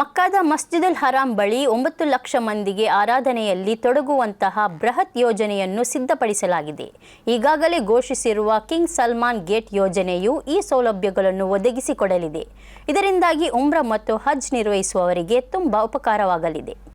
ಮಕ್ಕಾದ ಮಸ್ಜಿದುಲ್ ಹರಾಂ ಬಳಿ ಒಂಬತ್ತು ಲಕ್ಷ ಮಂದಿಗೆ ಆರಾಧನೆಯಲ್ಲಿ ತೊಡಗುವಂತಹ ಬೃಹತ್ ಯೋಜನೆಯನ್ನು ಸಿದ್ಧಪಡಿಸಲಾಗಿದೆ. ಈಗಾಗಲೇ ಘೋಷಿಸಿರುವ ಕಿಂಗ್ ಸಲ್ಮಾನ್ ಗೇಟ್ ಯೋಜನೆಯು ಈ ಸೌಲಭ್ಯಗಳನ್ನು ಒದಗಿಸಿಕೊಡಲಿದೆ. ಇದರಿಂದಾಗಿ ಉಮ್ರ ಮತ್ತು ಹಜ್ ನಿರ್ವಹಿಸುವವರಿಗೆ ತುಂಬ ಉಪಕಾರವಾಗಲಿದೆ.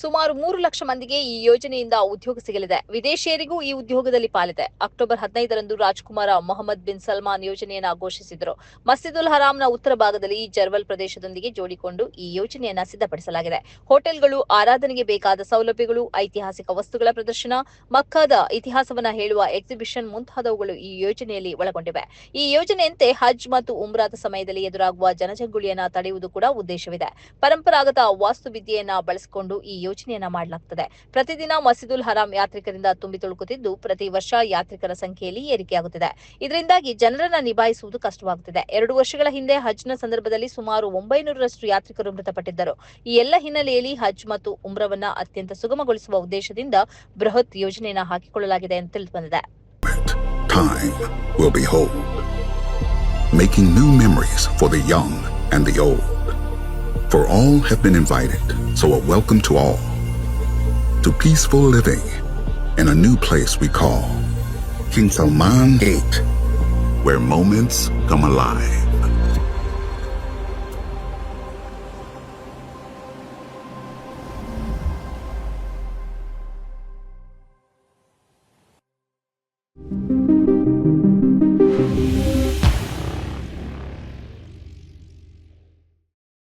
ಸುಮಾರು ಮೂರು ಲಕ್ಷ ಮಂದಿಗೆ ಈ ಯೋಜನೆಯಿಂದ ಉದ್ಯೋಗ ಸಿಗಲಿದೆ. ವಿದೇಶಿಯರಿಗೂ ಈ ಉದ್ಯೋಗದಲ್ಲಿ ಪಾಲಿದೆ. ಅಕ್ಟೋಬರ್ ಹದಿನೈದರಂದು ರಾಜ್ಕುಮಾರ ಮೊಹಮ್ಮದ್ ಬಿನ್ ಸಲ್ಮಾನ್ ಯೋಜನೆಯನ್ನ ಘೋಷಿಸಿದರು. ಮಸ್ಜಿದುಲ್ ಹರಾಮ್ನ ಉತ್ತರ ಭಾಗದಲ್ಲಿ ಜರ್ವಲ್ ಪ್ರದೇಶದೊಂದಿಗೆ ಜೋಡಿಕೊಂಡು ಈ ಯೋಜನೆಯನ್ನ ಸಿದ್ಧಪಡಿಸಲಾಗಿದೆ. ಹೋಟೆಲ್ಗಳು, ಆರಾಧನೆಗೆ ಬೇಕಾದ ಸೌಲಭ್ಯಗಳು, ಐತಿಹಾಸಿಕ ವಸ್ತುಗಳ ಪ್ರದರ್ಶನ, ಮಕ್ಕಾದ ಇತಿಹಾಸವನ್ನ ಹೇಳುವ ಎಕ್ಸಿಬಿಷನ್ ಮುಂತಾದವುಗಳು ಈ ಯೋಜನೆಯಲ್ಲಿ ಒಳಗೊಂಡಿವೆ. ಈ ಯೋಜನೆಯಂತೆ ಹಜ್ ಮತ್ತು ಉಮ್ರಾದ ಸಮಯದಲ್ಲಿ ಎದುರಾಗುವ ಜನಜಂಗುಳಿಯನ್ನ ತಡೆಯುವುದು ಕೂಡ ಉದ್ದೇಶವಿದೆ. ಪರಂಪರಾಗತ ವಾಸ್ತುವಿದ್ಯೆಯನ್ನ ಬಳಸಿಕೊಂಡು ಈ ಯೋಜನೆಯನ್ನ ಮಾಡಲಾಗುತ್ತದೆ ಪ್ರತಿದಿನ ಮಸೀದುಲ್ ಹರಾಂ ಯಾತ್ರಿಕರಿಂದ ತುಂಬಿ ತುಳುಕುತ್ತಿದ್ದು ಪ್ರತಿ ವರ್ಷ ಯಾತ್ರಿಕರ ಸಂಖ್ಯೆಯಲ್ಲಿ ಏರಿಕೆಯಾಗುತ್ತಿದೆ ಇದರಿಂದಾಗಿ ಜನರನ್ನ ನಿಭಾಯಿಸುವುದು ಕಷ್ಟವಾಗುತ್ತಿದೆ. ಎರಡು ವರ್ಷಗಳ ಹಿಂದೆ ಹಜ್ನ ಸಂದರ್ಭದಲ್ಲಿ ಸುಮಾರು ಒಂಬೈನೂರರಷ್ಟು ಯಾತ್ರಿಕರು ಮೃತಪಟ್ಟಿದ್ದರು. ಈ ಎಲ್ಲ ಹಿನ್ನೆಲೆಯಲ್ಲಿ ಹಜ್ ಮತ್ತು ಉಮ್ರವನ್ನ ಅತ್ಯಂತ ಸುಗಮಗೊಳಿಸುವ ಉದ್ದೇಶದಿಂದ ಬೃಹತ್ ಯೋಜನೆಯನ್ನ ಹಾಕಿಕೊಳ್ಳಲಾಗಿದೆ ಎಂದು ತಿಳಿದುಬಂದಿದೆ. Making new memories for the young and the old. For all have been invited, so a welcome to all to peaceful living in a new place we call King Salman 8, where moments come alive.